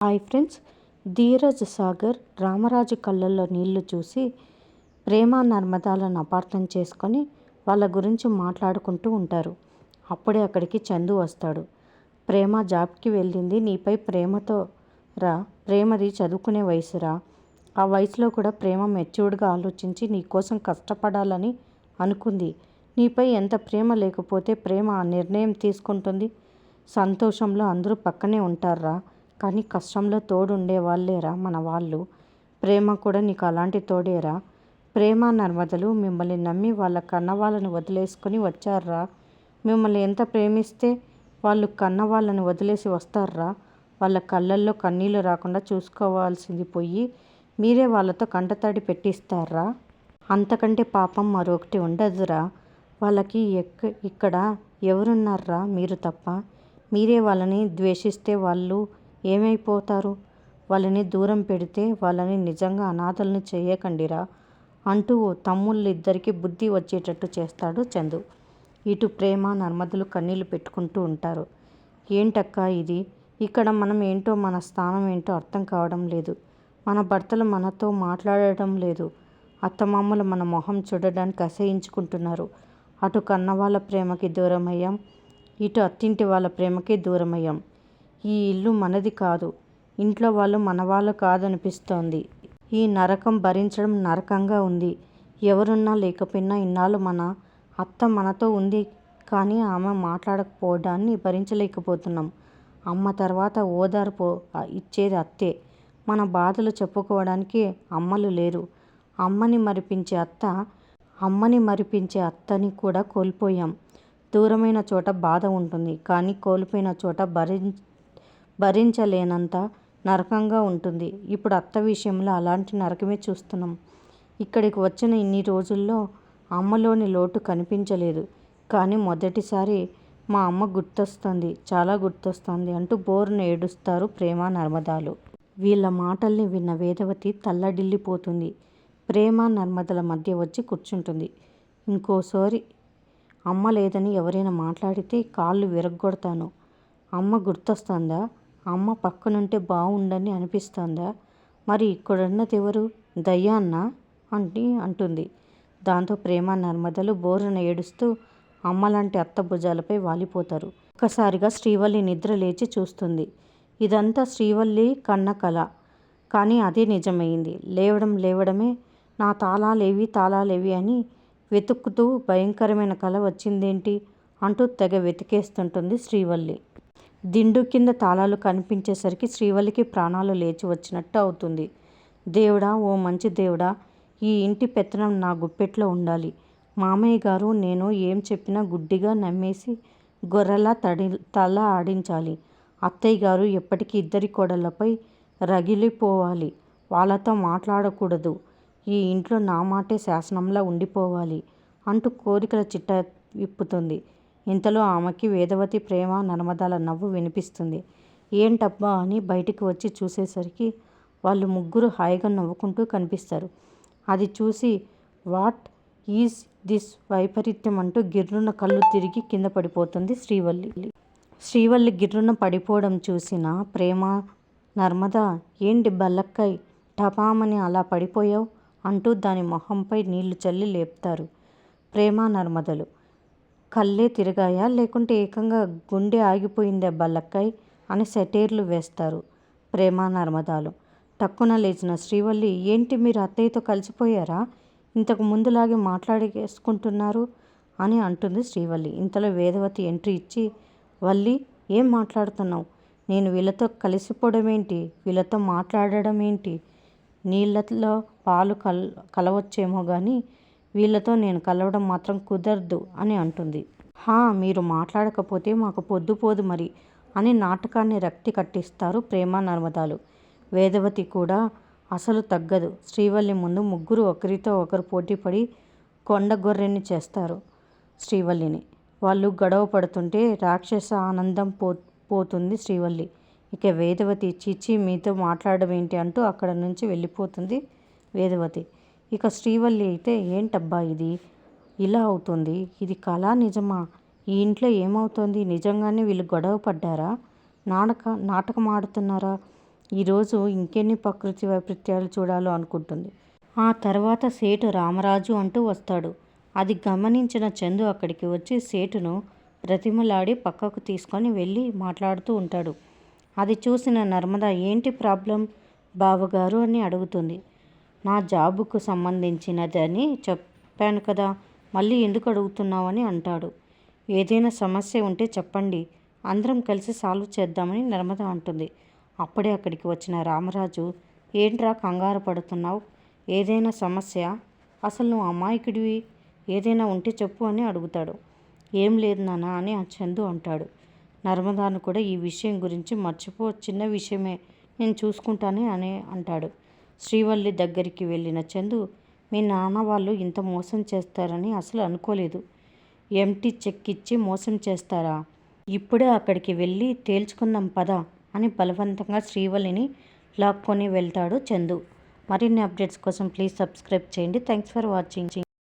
Hi friends Dheeraj Sagar Ramaraju కళ్ళల్లో నీళ్ళు చూసి ప్రేమ నర్మదాలను అపార్థం చేసుకొని వాళ్ళ గురించి మాట్లాడుకుంటూ ఉంటారు. అప్పుడే అక్కడికి చందు వస్తాడు. ప్రేమ జాబ్కి వెళ్ళింది. నీపై ప్రేమతో రా ప్రేమది చదువుకునే వయసురా. ఆ వయసులో కూడా ప్రేమ మెచ్యూర్డ్గా ఆలోచించి నీ కోసం కష్టపడాలని అనుకుంది. నీపై ఎంత ప్రేమ లేకపోతే ప్రేమ ఆ నిర్ణయం తీసుకుంటుంది? సంతోషంలో అందరూ పక్కనే ఉంటారా కానీ కష్టంలో తోడుండే వాళ్ళేరా మన వాళ్ళు. ప్రేమ కూడా నీకు అలాంటి తోడేరా. ప్రేమ నర్మదలు మిమ్మల్ని నమ్మి వాళ్ళ కన్నవాళ్ళను వదిలేసుకొని వచ్చారా? మిమ్మల్ని ఎంత ప్రేమిస్తే వాళ్ళు కన్నవాళ్ళని వదిలేసి వస్తారా? వాళ్ళ కళ్ళల్లో కన్నీళ్ళు రాకుండా చూసుకోవాల్సింది పోయి మీరే వాళ్ళతో కంటతడి పెట్టిస్తారా? అంతకంటే పాపం మరొకటి ఉండదురా. వాళ్ళకి ఎక్క ఇక్కడ ఎవరున్నారా మీరు తప్ప? మీరే వాళ్ళని ద్వేషిస్తే వాళ్ళు ఏమైపోతారు? వాళ్ళని దూరం పెడితే వాళ్ళని నిజంగా అనాథల్ని చేయకండిరా అంటూ తమ్ముళ్ళిద్దరికీ బుద్ధి వచ్చేటట్టు చేస్తాడు చందు. ఇటు ప్రేమ నర్మదలు కన్నీళ్ళు పెట్టుకుంటూ ఉంటారు. ఏంటక్కా ఇది? ఇక్కడ మనం ఏంటో మన స్థానం ఏంటో అర్థం కావడం లేదు. మన భర్తలు మనతో మాట్లాడడం లేదు. అత్తమామలు మన మొహం చూడడానికి అసహించుకుంటున్నారు. అటు కన్న వాళ్ళ ప్రేమకి దూరమయ్యాం ఇటు అత్తింటి వాళ్ళ ప్రేమకి దూరమయ్యాం. ఈ ఇల్లు మనది కాదు. ఇంట్లో వాళ్ళు మనవాళ్ళు కాదనిపిస్తోంది. ఈ నరకం భరించడం నరకంగా ఉంది. ఎవరున్నా లేకపోయినా ఇన్నాళ్ళు మన అత్త మనతో ఉంది కానీ ఆమె మాట్లాడకపోవడాన్ని భరించలేకపోతున్నాం. అమ్మ తర్వాత ఓదార్పు ఇచ్చేది అత్తే. మన బాధలు చెప్పుకోవడానికి అమ్మలు లేరు. అమ్మని మరిపించే అత్త అమ్మని మరిపించే అత్తని కూడా కోల్పోయాం. దూరమైన చోట బాధ ఉంటుంది కానీ కోల్పోయిన చోట భరి భరించలేనంత నరకంగా ఉంటుంది. ఇప్పుడు అత్త విషయంలో అలాంటి నరకమే చూస్తున్నాం. ఇక్కడికి వచ్చిన ఇన్ని రోజుల్లో అమ్మలోని లోటు కనిపించలేదు. కానీ మొదటిసారి మా అమ్మ గుర్తొస్తుంది. చాలా గుర్తొస్తుంది అంటూ బోరును ఏడుస్తారు ప్రేమ నర్మదాలు. వీళ్ళ మాటల్ని విన్న వేదవతి తల్లడిల్లిపోతుంది. ప్రేమ నర్మదల మధ్య వచ్చి కూర్చుంటుంది. ఇంకోసారి అమ్మ లేదని ఎవరైనా మాట్లాడితే కాళ్ళు విరగ్గొడతాను. అమ్మ గుర్తొస్తుందా? అమ్మ పక్కనుంటే బాగుండని అనిపిస్తోందా? మరి ఇక్కడున్నది ఎవరు? దయ్యాన్న అని అంటుంది. దాంతో ప్రేమ నర్మదలు బోరున ఏడుస్తూ అమ్మలాంటి అత్త భుజాలపై వాలిపోతారు. ఒక్కసారిగా శ్రీవల్లి నిద్ర లేచి చూస్తుంది. ఇదంతా శ్రీవల్లి కన్న కళ కానీ అదే నిజమైంది. లేవడం లేవడమే నా తాళాలేవి తాళాలేవి అని వెతుకుతూ భయంకరమైన కళ వచ్చిందేంటి అంటూ తెగ వెతికేస్తుంటుంది శ్రీవల్లి. దిండు కింద తాళాలు కనిపించేసరికి శ్రీవల్లికి ప్రాణాలు లేచి వచ్చినట్టు అవుతుంది. దేవుడా ఓ మంచి దేవుడా ఈ ఇంటి పెత్తనం నా గుప్పెట్లో ఉండాలి. మామయ్య గారు నేను ఏం చెప్పినా గుడ్డిగా నమ్మేసి గొర్రెలా తడి తల ఆడించాలి. అత్తయ్య గారు ఎప్పటికీ ఇద్దరి కోడళ్ళపై రగిలిపోవాలి. వాళ్ళతో మాట్లాడకూడదు. ఈ ఇంట్లో నా మాటే శాసనంలా ఉండిపోవాలి అంటూ కోరికల చిట్ట విప్పుతుంది. ఇంతలో ఆమెకి వేదవతి ప్రేమ నర్మదాల నవ్వు వినిపిస్తుంది. ఏంటబ్బా అని బయటికి వచ్చి చూసేసరికి వాళ్ళు ముగ్గురు హాయిగా నవ్వుకుంటూ కనిపిస్తారు. అది చూసి వాట్ ఈజ్ దిస్ వైపరీత్యం అంటూ గిర్రున కళ్ళు తిరిగి కింద పడిపోతుంది శ్రీవల్లి. శ్రీవల్లి గిర్రున పడిపోవడం చూసిన ప్రేమ నర్మద ఏంటి బల్లక్కయ్ టపామని అలా పడిపోయావు అంటూ దాని మొహంపై నీళ్ళు చల్లి లేపుతారు ప్రేమ నర్మదలు. కళ్ళే తిరిగాయా? లేకుంటే ఏకంగా గుండె ఆగిపోయిందే బల్లక్కాయ్ అని సెటైర్లు వేస్తారు ప్రేమ నర్మదాలు టక్కున లేచిన శ్రీవల్లి ఏంటి మీరు అత్తయ్యతో కలిసిపోయారా? ఇంతకు ముందులాగే మాట్లాడేసుకుంటున్నారు? అని అంటుంది శ్రీవల్లి. ఇంతలో వేదవతి ఎంట్రీ ఇచ్చి వల్లి ఏం మాట్లాడుతున్నావు? నేను వీళ్ళతో కలిసిపోవడం ఏంటి వీళ్ళతో మాట్లాడడం ఏంటి నీళ్ళలో పాలు కల్ కలవచ్చేమో కానీ వీళ్ళతో నేను కలవడం మాత్రం కుదరదు అని అంటుంది. హా మీరు మాట్లాడకపోతే మాకు పొద్దుపోదు మరి అని నాటకాన్ని రక్తి కట్టిస్తారు ప్రేమ నర్మదాలు. వేదవతి కూడా అసలు తగ్గదు. శ్రీవల్లి ముందు ముగ్గురు ఒకరితో ఒకరు పోటీపడి కొండ గొర్రెని చేస్తారు శ్రీవల్లిని. వాళ్ళు గొడవ పడుతుంటే రాక్షస ఆనందం పో పోతుంది శ్రీవల్లి. ఇక వేదవతి చిచి మీతో మాట్లాడడం ఏంటి అంటూ అక్కడ నుంచి వెళ్ళిపోతుంది వేదవతి. ఇక శ్రీవల్లి అయితే ఏంటబ్బా ఇది? ఇలా అవుతుంది. ఇది కళా నిజమా? ఈ ఇంట్లో ఏమవుతోంది? నిజంగానే వీళ్ళు గొడవ పడ్డారా? నాటక నాటకం ఆడుతున్నారా? ఈరోజు ఇంకెన్ని ప్రకృతి వైపరీత్యాలు చూడాలో అనుకుంటుంది. ఆ తర్వాత సేటు రామరాజు అంటూ వస్తాడు. అది గమనించిన చందు అక్కడికి వచ్చి సేటును బ్రతిమలాడి పక్కకు తీసుకొని వెళ్ళి మాట్లాడుతూ ఉంటాడు. అది చూసిన నర్మద ఏంటి ప్రాబ్లం బావగారు? అని అడుగుతుంది. నా జాబుకు సంబంధించినదని చెప్పాను కదా మళ్ళీ ఎందుకు అడుగుతున్నావని అంటాడు. ఏదైనా సమస్య ఉంటే చెప్పండి అందరం కలిసి సాల్వ్ చేద్దామని నర్మద అంటుంది. అప్పుడే అక్కడికి వచ్చిన రామరాజు ఏంట్రా కంగారు పడుతున్నావు? ఏదైనా సమస్య? అసలు నువ్వు అమాయకుడివి? ఏదైనా ఉంటే చెప్పు అని అడుగుతాడు. ఏం లేదు నాన్న అని ఆ చందు అంటాడు. నర్మదాను కూడా ఈ విషయం గురించి మర్చిపో చిన్న విషయమే నేను చూసుకుంటానే అని అంటాడు. శ్రీవల్లి దగ్గరికి వెళ్ళిన చందు మీ నాన్న వాళ్ళు ఇంత మోసం చేస్తారని అసలు అనుకోలేదు. ఎంటీ చెక్ ఇచ్చి మోసం చేస్తారా? ఇప్పుడే అక్కడికి వెళ్ళి తేల్చుకుందాం పద అని బలవంతంగా శ్రీవల్లిని లాక్కొని వెళ్తాడు చందు. మరిన్ని అప్డేట్స్ కోసం ప్లీజ్ సబ్స్క్రైబ్ చేయండి. Thanks for watching.